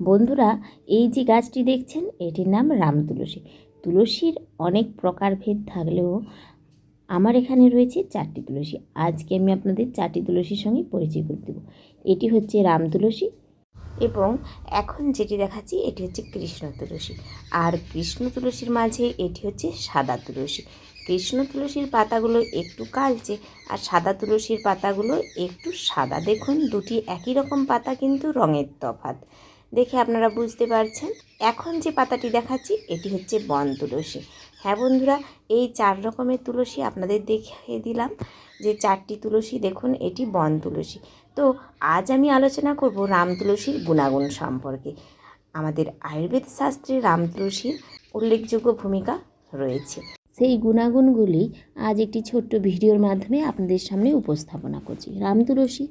বন্ধুরা, এই যে গাছটি দেখছেন, এটির নাম রাম তুলসী। তুলসীর অনেক প্রকারভেদ থাকলেও আমার এখানে রয়েছে চারটি তুলসী। আজকে আমি আপনাদের চারটি তুলসীর সঙ্গে পরিচয় করে দেবো। এটি হচ্ছে রাম তুলসী এবং এখন যেটি দেখাচ্ছি, এটি হচ্ছে কৃষ্ণ তুলসী। আর কৃষ্ণ তুলসীর মাঝে এটি হচ্ছে সাদা তুলসী। কৃষ্ণ তুলসীর পাতাগুলো একটু কালচে আর সাদা তুলসীর পাতাগুলো একটু সাদা। দেখুন, দুটি একই রকম পাতা কিন্তু রঙের তফাৎ। দেখে আপনারা বুঝতে পারছেন। এখন যে পাতাটি দেখাচ্ছি, এটি হচ্ছে বন তুলসী। হ্যাঁ বন্ধুরা, এই চার রকমের তুলসী আপনাদের দেখিয়ে দিলাম। যে চারটি তুলসী, দেখুন, এটি বন তুলসী। তো আজ আমি আলোচনা করব রাম তুলসীর গুণাগুণ সম্পর্কে। আমাদের আয়ুর্বেদ শাস্ত্রে রাম তুলসীর উল্লেখযোগ্য ভূমিকা রয়েছে। সেই গুণাগুণগুলি আজ একটি ছোট্ট ভিডিওর মাধ্যমে আপনাদের সামনে উপস্থাপনা করছি। রাম তুলসী,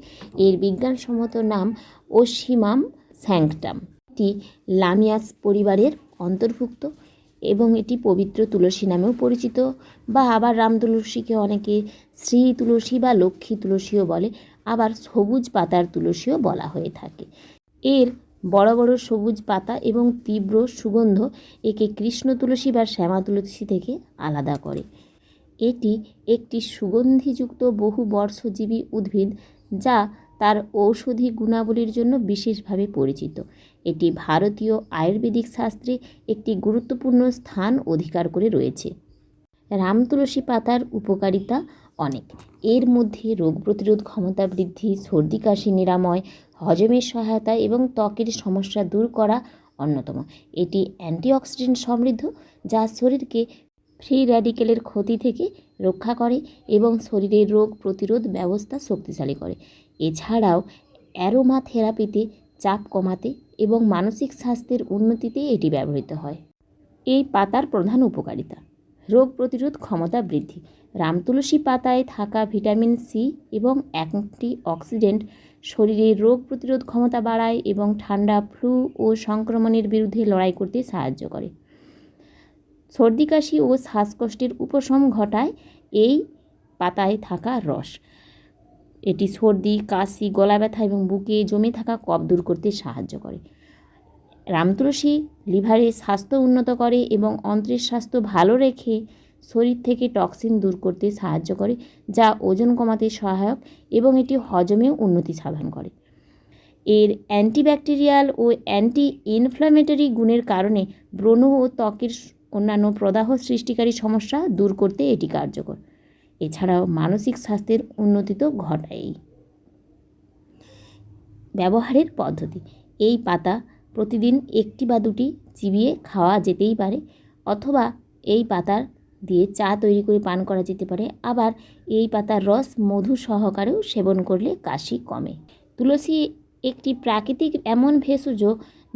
এর বিজ্ঞানসম্মত নাম ওসিমাম স্যাংকটাম এটি লামিয়াস পরিবারের অন্তর্ভুক্ত এবং এটি পবিত্র তুলসী নামেও পরিচিত বা আবার রাম তুলসীকে অনেকে শ্রী তুলসী বা লক্ষ্মী তুলসীও বলে, আবার সবুজ পাতার তুলসীও বলা হয়ে থাকে। এর বড় বড় সবুজ পাতা এবং তীব্র সুগন্ধ একে কৃষ্ণ তুলসী বা শ্যামা তুলসী থেকে আলাদা করে। এটি একটি সুগন্ধিযুক্ত বহু বর্ষজীবী উদ্ভিদ যা তার ঔষধি গুণাবলীর জন্য বিশেষভাবে পরিচিত। এটি ভারতীয় আয়ুর্বেদিক শাস্ত্রে একটি গুরুত্বপূর্ণ স্থান অধিকার করে রয়েছে। রাম তুলসী পাতার উপকারিতা অনেক। এর মধ্যে রোগ প্রতিরোধ ক্ষমতা বৃদ্ধি, সর্দি, কাশি, নিরাময়, হজমের সহায়তা এবং ত্বকের সমস্যা দূর করা অন্যতম। এটি অ্যান্টিঅক্সিডেন্ট সমৃদ্ধ, যা শরীরকে ফ্রি র্যাডিকেলের ক্ষতি থেকে রক্ষা করে এবং শরীরের রোগ প্রতিরোধ ব্যবস্থা শক্তিশালী করে। এছাড়াও অ্যারোমা থেরাপিতে চাপ কমাতে এবং মানসিক স্বাস্থ্যের উন্নতিতে এটি ব্যবহৃত হয়। এই পাতার প্রধান উপকারিতা, রোগ প্রতিরোধ ক্ষমতা বৃদ্ধি। রামতুলসী পাতায় থাকা ভিটামিন সি এবং অ্যান্টি অক্সিডেন্ট শরীরের রোগ প্রতিরোধ ক্ষমতা বাড়ায় এবং ঠান্ডা, ফ্লু ও সংক্রমণের বিরুদ্ধে লড়াই করতে সাহায্য করে। সর্দি, কাশি ও শ্বাসকষ্টের উপশম ঘটায় এই পাতায় থাকা রস। এটি সর্দি, কাশি গলা ব্যথা এবং বুকে জমে থাকা কফ দূর করতে সাহায্য করে। রামতুলসী লিভারের স্বাস্থ্য উন্নত করে এবং অন্ত্রের স্বাস্থ্য ভালো রেখে শরীর থেকে টক্সিন দূর করতে সাহায্য করে, যা ওজন কমাতে সহায়ক এবং এটি হজমেও উন্নতি সাধন করে। এর অ্যান্টিব্যাকটেরিয়াল ও অ্যান্টি ইনফ্ল্যামেটরি গুণের কারণে ব্রণ ও ত্বকের অন্যান্য প্রদাহ সৃষ্টিকারী সমস্যা দূর করতে এটি কার্যকর। এছাড়াও মানসিক স্বাস্থ্যের উন্নতি তো ঘটায়ই ব্যবহারের পদ্ধতি। এই পাতা প্রতিদিন একটি বা দুটি চিবিয়ে খাওয়া যেতেই পারে অথবা এই পাতার দিয়ে চা তৈরি করে পান করা যেতে পারে। আবার এই পাতার রস মধু সহকারেও সেবন করলে কাশি কমে। তুলসী একটি প্রাকৃতিক এমন ভেষজ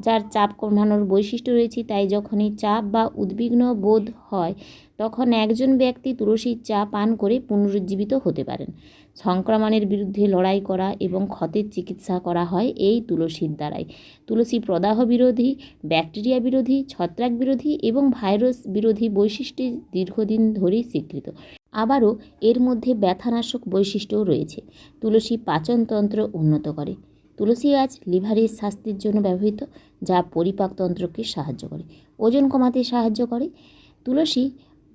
যার চাপ কমানোর বৈশিষ্ট্য রয়েছে, তাই যখনই চাপ বা উদ্বিগ্ন বোধ হয়, তখন একজন ব্যক্তি তুলসীর চা পান করে পুনরুজ্জীবিত হতে পারেন। সংক্রমণের বিরুদ্ধে লড়াই করা এবং ক্ষতের চিকিৎসা করা হয় এই তুলসীর দ্বারাই। তুলসী প্রদাহ বিরোধী, ব্যাকটেরিয়া বিরোধী, ছত্রাক বিরোধী এবং ভাইরাস বিরোধী বৈশিষ্ট্যে দীর্ঘদিন ধরেই স্বীকৃত। আবারও এর মধ্যে ব্যথানাশক বৈশিষ্ট্যও রয়েছে। তুলসী পাচনতন্ত্র উন্নত করে। তুলসী গাছ লিভারের স্বাস্থ্যের জন্য ব্যবহৃত, যা পরিপাকতন্ত্রকে সাহায্য করে। ওজন কমাতে সাহায্য করে। তুলসী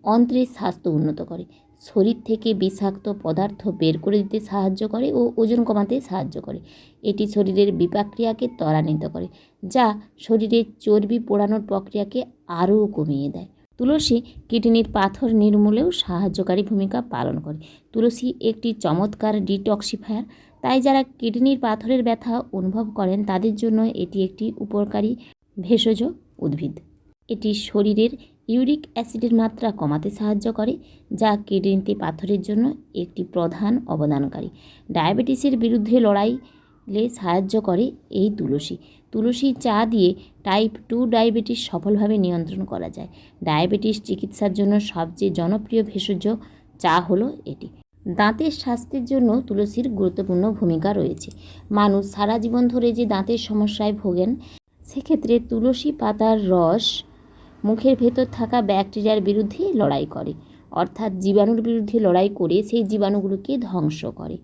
অন্ত্রের স্বাস্থ্য উন্নত করে। শরীর থেকে বিষাক্ত পদার্থ বের করে দিতে সাহায্য করে ও ওজন কমাতে সাহায্য করে। এটি শরীরের বিপাক্রিয়াকে ত্বরান্বিত করে, যা শরীরের চর্বি পোড়ানোর প্রক্রিয়াকে আরও কমিয়ে দেয়। তুলসী কিডনির পাথর নির্মূলেও সাহায্যকারী ভূমিকা পালন করে। তুলসী একটি চমৎকার ডিটক্সিফায়ার তাই যারা কিডনির পাথরের ব্যথা অনুভব করেন, তাদের জন্য এটি একটি উপকারী ভেষজ উদ্ভিদ। এটি শরীরের ইউরিক অ্যাসিডের মাত্রা কমাতে সাহায্য করে, যা কিডনিতে পাথরের জন্য একটি প্রধান অবদানকারী। ডায়াবেটিসের বিরুদ্ধে লড়াইলে সাহায্য করে এই তুলসী। তুলসী চা দিয়ে টাইপ টু ডায়াবেটিস সফলভাবে নিয়ন্ত্রণ করা যায়। ডায়াবেটিস চিকিৎসার জন্য সবচেয়ে জনপ্রিয় ভেষজ চা হলো এটি। দাঁতের স্বাস্থ্যের জন্য তুলসীর গুরুত্বপূর্ণ ভূমিকা রয়েছে। মানুষ সারা জীবন ধরে যে দাঁতের সমস্যায় ভোগেন, সেক্ষেত্রে তুলসী পাতার রস মুখের ভেতর থাকা ব্যাকটেরিয়ার বিরুদ্ধে লড়াই করে। অর্থাৎ জীবাণুর বিরুদ্ধে লড়াই করে সেই জীবাণুগুলোকে ধ্বংস করে।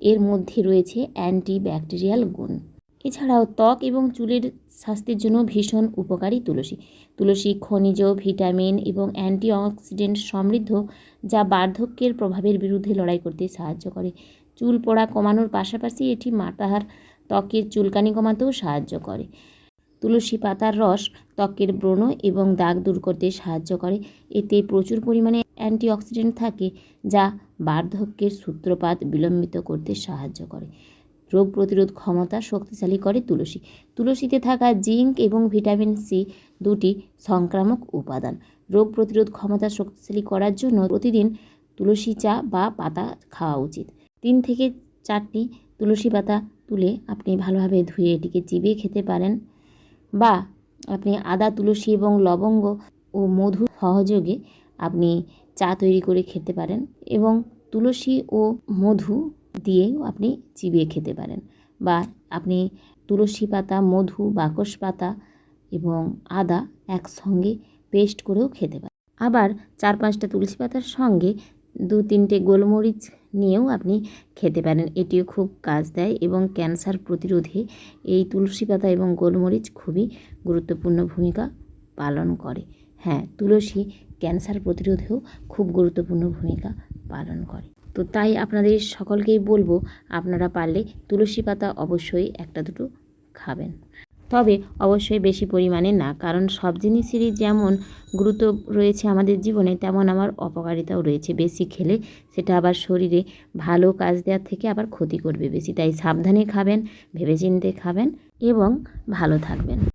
এর মধ্যে রয়েছে অ্যান্টি ব্যাকটেরিয়াল গুণ। এছাড়াও ত্বক এবং চুলের স্বাস্থ্যের জন্য ভীষণ উপকারী তুলসী। তুলসী খনিজ, ভিটামিন এবং অ্যান্টিঅক্সিডেন্ট সমৃদ্ধ যা বার্ধক্যের প্রভাবের বিরুদ্ধে লড়াই করতে সাহায্য করে। চুল পড়া কমানোর পাশাপাশি এটি মাথার ত্বকের চুলকানি কমাতেও সাহায্য করে। তুলসী পাতার রস ত্বকের ব্রণ এবং দাগ দূর করতে সাহায্য করে। এতে প্রচুর পরিমাণে অ্যান্টিঅক্সিডেন্ট থাকে যা বার্ধক্যের সূত্রপাত বিলম্বিত করতে সাহায্য করে। রোগ প্রতিরোধ ক্ষমতা শক্তিশালী করে তুলসী। তুলসীতে থাকা জিঙ্ক এবং ভিটামিন সি দুটি সংক্রামক উপাদান। রোগ প্রতিরোধ ক্ষমতা শক্তিশালী করার জন্য প্রতিদিন তুলসী চা বা পাতা খাওয়া উচিত। তিন থেকে চারটি তুলসী পাতা তুলে আপনি ভালোভাবে ধুয়ে এটিকে চিবিয়ে খেতে পারেন বা আপনি আদা, তুলসী এবং লবঙ্গ ও মধু সহযোগে আপনি চা তৈরি করে খেতে পারেন এবং তুলসী ও মধু দিয়েও আপনি চিবিয়ে খেতে পারেন বা আপনি তুলসী পাতা, মধু, বাকস পাতা এবং আদা একসঙ্গে পেস্ট করেও খেতে পারেন। আবার চার পাঁচটা তুলসী পাতার সঙ্গে দু তিনটে গোলমরিচ নিয়েও আপনি খেতে পারেন। এটিও খুব কাজ দেয় এবং ক্যান্সার প্রতিরোধে এই তুলসী পাতা এবং গোলমরিচ খুবই গুরুত্বপূর্ণ ভূমিকা পালন করে। হ্যাঁ তুলসী ক্যান্সার প্রতিরোধেও খুব গুরুত্বপূর্ণ ভূমিকা পালন করে। তো তাই আপনাদের সকলকেই বলব, আপনারা পারলে তুলসী পাতা অবশ্যই একটা দুটো খাবেন। তবে অবশ্যই বেশি পরিমাণে না, কারণ সব জিনিসেরই যেমন গুরুত্ব রয়েছে আমাদের জীবনে, তেমন আমার অপকারিতাও রয়েছে। বেশি খেলে সেটা আবার শরীরে ভালো কাজ দেওয়ার থেকে আবার ক্ষতি করবে বেশি। তাই সাবধানে খাবেন, ভেবেচিন্তে খাবেন এবং ভালো থাকবেন।